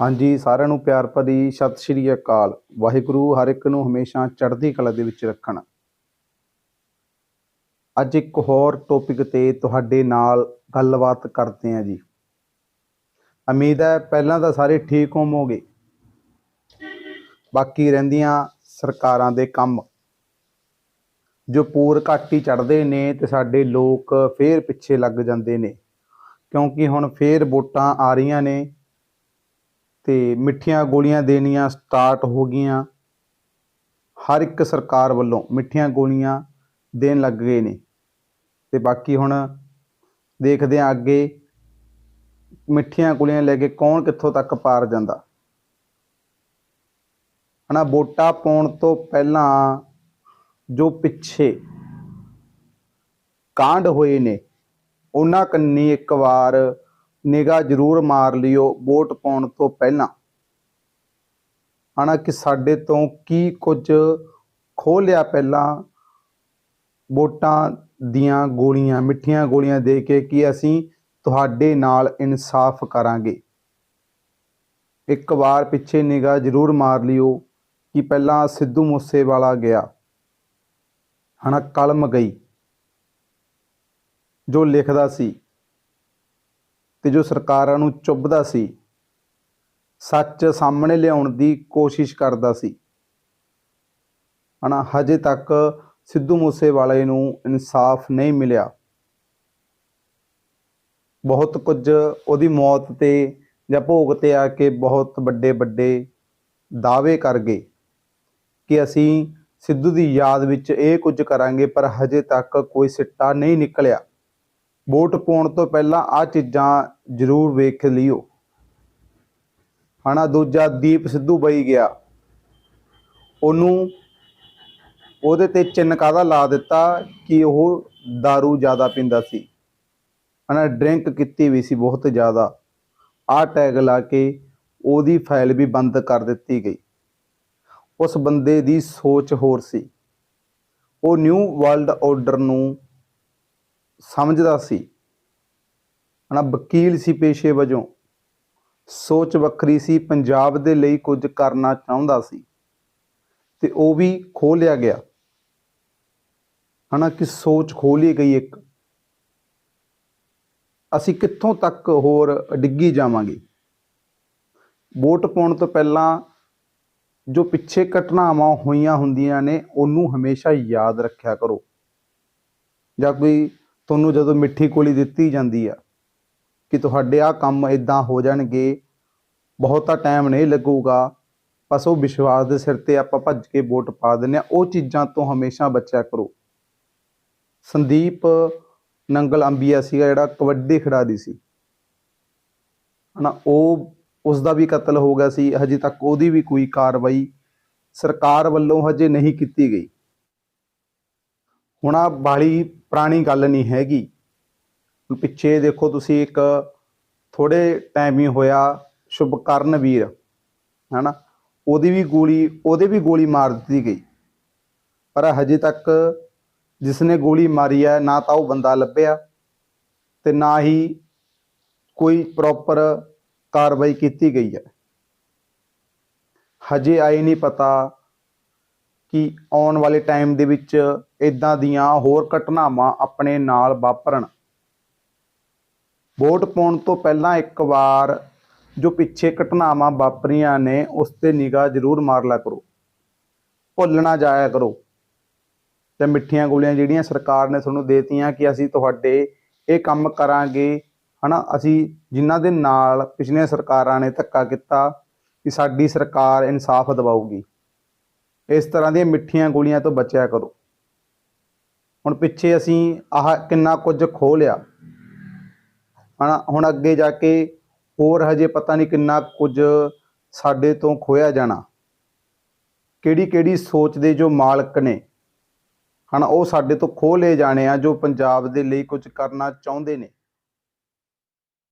ਹਾਂਜੀ, ਸਾਰਿਆਂ ਨੂੰ ਪਿਆਰ ਭਰੀ ਸਤਿ ਸ਼੍ਰੀ ਅਕਾਲ। ਵਾਹਿਗੁਰੂ ਹਰ ਇੱਕ ਨੂੰ ਹਮੇਸ਼ਾ ਚੜ੍ਹਦੀ ਕਲਾ ਦੇ ਵਿੱਚ ਰੱਖਣ। ਅੱਜ ਇੱਕ ਹੋਰ ਟੌਪਿਕ ਤੇ ਤੁਹਾਡੇ ਨਾਲ ਗੱਲਬਾਤ ਕਰਦੇ ਹਾਂ ਜੀ। ਉਮੀਦ ਹੈ ਪਹਿਲਾਂ ਤਾਂ ਸਾਰੇ ਠੀਕ ਹੋਵੋਗੇ। ਬਾਕੀ ਰਹਿੰਦੀਆਂ ਸਰਕਾਰਾਂ ਦੇ ਕੰਮ। ਜੋ ਪੂਰ ਘੱਟ ਹੀ ਚੜਦੇ ਨੇ ਤੇ ਸਾਡੇ ਲੋਕ ਫੇਰ ਪਿੱਛੇ ਲੱਗ ਜਾਂਦੇ ਨੇ। ਕਿਉਂਕਿ ਹੁਣ ਫੇਰ ਵੋਟਾਂ ਆ ਰਹੀਆਂ ਨੇ। ਤੇ ਮਿੱਠੀਆਂ ਗੋਲੀਆਂ ਦੇਣੀਆਂ ਸਟਾਰਟ ਹੋ ਗਈਆਂ। ਹਰ ਇੱਕ ਸਰਕਾਰ ਵੱਲੋਂ ਮਿੱਠੀਆਂ ਗੋਲੀਆਂ ਦੇਣ ਲੱਗ ਗਏ ਨੇ। ਤੇ ਬਾਕੀ ਹੁਣ ਦੇਖਦੇ ਹਾਂ ਅੱਗੇ ਮਿੱਠੀਆਂ ਗੋਲੀਆਂ ਲੈ ਕੇ ਕੌਣ ਕਿੱਥੋਂ ਤੱਕ ਪਾਰ ਜਾਂਦਾ। ਹਨਾ, ਵੋਟਾਂ ਪਾਉਣ ਤੋਂ ਪਹਿਲਾਂ ਜੋ ਪਿੱਛੇ ਕਾਂਡ ਹੋਏ ਨੇ, ਉਹਨਾਂ ਕੰਨੀ ਇੱਕ ਵਾਰ ਨਿਗਾਹ ਜ਼ਰੂਰ ਮਾਰ ਲਿਓ ਵੋਟ ਪਾਉਣ ਤੋਂ ਪਹਿਲਾਂ। ਹਨਾ ਕਿ ਸਾਡੇ ਤੋਂ ਕੀ ਕੁਝ ਖੋਹ ਲਿਆ ਪਹਿਲਾਂ, ਵੋਟਾਂ ਦੀਆਂ ਗੋਲੀਆਂ, ਮਿੱਠੀਆਂ ਗੋਲੀਆਂ ਦੇ ਕੇ ਕਿ ਅਸੀਂ ਤੁਹਾਡੇ ਨਾਲ ਇਨਸਾਫ ਕਰਾਂਗੇ। ਇੱਕ ਵਾਰ ਪਿੱਛੇ ਨਿਗਾਹ ਜ਼ਰੂਰ ਮਾਰ ਲਿਓ ਕਿ ਪਹਿਲਾਂ ਸਿੱਧੂ ਮੂਸੇਵਾਲਾ ਗਿਆ। ਹਨਾ ਕਲਮ ਗਈ। ਜੋ ਲਿਖਦਾ ਸੀ ਤੇ ਜੋ ਸਰਕਾਰਾਂ ਨੂੰ ਚੁੱਭਦਾ ਸੀ, ਸੱਚ ਸਾਹਮਣੇ ਲਿਆਉਣ ਦੀ ਕੋਸ਼ਿਸ਼ ਕਰਦਾ ਸੀ। ਹਨਾ, ਹਜੇ ਤੱਕ ਸਿੱਧੂ ਮੂਸੇਵਾਲੇ ਨੂੰ ਇਨਸਾਫ ਨਹੀਂ ਮਿਲਿਆ। ਬਹੁਤ ਕੁਝ ਉਹਦੀ ਮੌਤ ਤੇ ਜਾਂ ਭੋਗ ਤੇ ਆ ਕੇ ਬਹੁਤ ਵੱਡੇ ਵੱਡੇ ਦਾਅਵੇ ਕਰ ਗਏ ਕਿ ਅਸੀਂ ਸਿੱਧੂ ਦੀ ਯਾਦ ਵਿੱਚ ਇਹ ਕੁਝ ਕਰਾਂਗੇ, ਪਰ ਹਜੇ ਤੱਕ ਕੋਈ ਸਿੱਟਾ ਨਹੀਂ ਨਿਕਲਿਆ। ਵੋਟ ਪਾਉਣ ਤੋਂ ਪਹਿਲਾਂ ਆ ਚੀਜ਼ਾਂ ਜ਼ਰੂਰ ਵੇਖ ਲਿਓ। ਹਨਾ, ਦੂਜਾ ਦੀਪ ਸਿੱਧੂ ਬਈ ਗਿਆ। ਉਹਨੂੰ ਉਹਦੇ ਤੇ ਚਿੰਨ ਕਾਹਦਾ ਲਾ ਦਿੱਤਾ ਕਿ ਉਹ दारू ਜ਼ਿਆਦਾ ਪੀਂਦਾ ਸੀ। ਹਨਾ ਡਰਿੰਕ ਕੀਤੀ ਵੀ ਸੀ ਬਹੁਤ ਜ਼ਿਆਦਾ। ਆ ਟੈਗ ਲਾ ਕੇ ਉਹਦੀ ਫਾਈਲ ਵੀ ਬੰਦ ਕਰ ਦਿੱਤੀ ਗਈ। ਉਸ ਬੰਦੇ ਦੀ ਸੋਚ ਹੋਰ ਸੀ। ਉਹ ਨਿਊ ਵਰਲਡ ਆਰਡਰ ਨੂੰ ਸਮਝਦਾ ਸੀ। ਹਨਾ ਵਕੀਲ ਸੀ ਪੇਸ਼ੇ ਵਜੋਂ। ਸੋਚ ਵੱਖਰੀ ਸੀ, ਪੰਜਾਬ ਦੇ ਲਈ ਕੁਝ ਕਰਨਾ ਚਾਹੁੰਦਾ ਸੀ। ਤੇ ਉਹ ਵੀ ਖੋਹ ਲਿਆ ਗਿਆ। ਹਨਾ ਕਿ ਸੋਚ ਖੋਲੀ ਗਈ ਇੱਕ। ਅਸੀਂ ਕਿੱਥੋਂ ਤੱਕ ਹੋਰ ਡਿੱਗੀ ਜਾਵਾਂਗੇ? ਵੋਟ ਪਾਉਣ ਤੋਂ ਪਹਿਲਾਂ ਜੋ ਪਿੱਛੇ ਘਟਨਾਵਾਂ ਹੋਈਆਂ ਹੁੰਦੀਆਂ ਨੇ, ਉਹਨੂੰ ਹਮੇਸ਼ਾ ਯਾਦ ਰੱਖਿਆ ਕਰੋ। ਜਾਂ ਕੋਈ ਤੁਹਾਨੂੰ ਜਦੋਂ ਮਿੱਠੀ ਕੋਲੀ ਦਿੱਤੀ ਜਾਂਦੀ ਆ ਕਿ ਤੁਹਾਡੇ ਆ ਕੰਮ ਇਦਾਂ ਹੋ ਜਾਣਗੇ, ਬਹੁਤਾ ਟਾਈਮ ਨਹੀਂ ਲੱਗੂਗਾ, ਬਸ ਉਹ ਵਿਸ਼ਵਾਸ ਦੇ ਸਿਰ ਤੇ ਆਪਾਂ ਭੱਜ ਕੇ ਵੋਟ ਪਾ ਦਿੰਦੇ ਆ ਉਹ ਚੀਜ਼ਾਂ ਤੋਂ ਹਮੇਸ਼ਾ ਬਚਿਆ ਕਰੋ। ਸੰਦੀਪ ਨੰਗਲ ਅੰਬੀਆ ਸੀਗਾ ਜਿਹੜਾ ਕਬੱਡੀ ਖਿਡਾਰੀ ਸੀ। ਹਨਾ, ਉਹ ਉਸ ਦਾ ਵੀ ਕਤਲ ਹੋ ਗਿਆ ਸੀ, ਹਜੇ ਤੱਕ ਉਹਦੀ ਵੀ ਕੋਈ ਕਾਰਵਾਈ ਸਰਕਾਰ ਵੱਲੋਂ ਹਜੇ ਨਹੀਂ ਕੀਤੀ ਗਈ। ਹੁਣ ਆ ਬਾਲੀ ਪੁਰਾਣੀ ਗੱਲ ਨਹੀਂ ਹੈਗੀ। ਪਿੱਛੇ ਦੇਖੋ ਤੁਸੀਂ ਇੱਕ ਥੋੜੇ ਟਾਈਮ ਹੀ ਹੋਇਆ ਸ਼ੁਭਕਰਨ ਵੀਰ, ਹਨਾ? ਉਹਦੀ ਵੀ ਗੋਲੀ, ਉਹਦੇ ਵੀ ਗੋਲੀ ਮਾਰ ਦਿੱਤੀ ਗਈ। ਪਰ ਹਜੇ ਤੱਕ ਜਿਸ ਨੇ ਗੋਲੀ ਮਾਰੀ ਹੈ, ਨਾ ਤਾਂ ਉਹ ਬੰਦਾ ਲੱਭਿਆ ਤੇ ਨਾ ਹੀ ਕੋਈ ਪ੍ਰੋਪਰ ਕਾਰਵਾਈ ਕੀਤੀ ਗਈ ਹੈ। ਹਜੇ ਆਈ ਨਹੀਂ ਪਤਾ ਕਿ ਆਉਣ ਵਾਲੇ ਟਾਈਮ ਦੇ ਵਿੱਚ ਇਦਾਂ ਦੀਆਂ ਹੋਰ ਘਟਨਾਵਾਂ ਆਪਣੇ ਨਾਲ ਵਾਪਰਨ। ਵੋਟ ਪਾਉਣ ਤੋਂ ਪਹਿਲਾਂ ਇੱਕ ਵਾਰ ਜੋ ਪਿੱਛੇ ਘਟਨਾਵਾਂ ਵਾਪਰੀਆਂ ਨੇ, ਉਸ ਤੇ ਨਿਗਾਹ ਜ਼ਰੂਰ ਮਾਰ ਲਿਆ ਕਰੋ। ਭੁੱਲਣਾ ਜਾਇਆ ਕਰੋ। ਤੇ ਮਿੱਠੀਆਂ ਗੋਲੀਆਂ ਜਿਹੜੀਆਂ ਸਰਕਾਰ ਨੇ ਤੁਹਾਨੂੰ ਦੇਤੀਆਂ ਕਿ ਅਸੀਂ ਤੁਹਾਡੇ ਇਹ ਕੰਮ ਕਰਾਂਗੇ, ਹਨਾ? ਅਸੀਂ ਜਿਨ੍ਹਾਂ ਦੇ ਨਾਲ ਪਿਛਲੀਆਂ ਸਰਕਾਰਾਂ ਨੇ ਧੱਕਾ ਕੀਤਾ ਕਿ ਸਾਡੀ ਸਰਕਾਰ ਇਨਸਾਫ ਦਿਵਾਊਗੀ। ਇਸ ਤਰ੍ਹਾਂ ਦੀਆਂ ਮਿੱਠੀਆਂ ਗੋਲੀਆਂ ਤੋਂ ਬਚਿਆ ਕਰੋ। ਹੁਣ ਪਿੱਛੇ ਅਸੀਂ ਆਹ ਕਿੰਨਾ ਕੁਝ ਖੋਹ ਲਿਆ। ਹਨਾ ਹੁਣ ਅੱਗੇ ਜਾ ਕੇ ਹੋਰ ਹਜੇ ਪਤਾ ਨਹੀਂ ਕਿੰਨਾ ਕੁਝ ਸਾਡੇ ਤੋਂ ਖੋਇਆ ਜਾਣਾ। ਕਿਹੜੀ ਕਿਹੜੀ ਸੋਚ ਦੇ ਜੋ ਮਾਲਕ ਨੇ ਹਨਾ ਉਹ ਸਾਡੇ ਤੋਂ ਖੋਹ ਲਏ ਜਾਣੇ ਆ ਜੋ ਪੰਜਾਬ ਦੇ ਲਈ ਕੁਝ ਕਰਨਾ ਚਾਹੁੰਦੇ ਨੇ।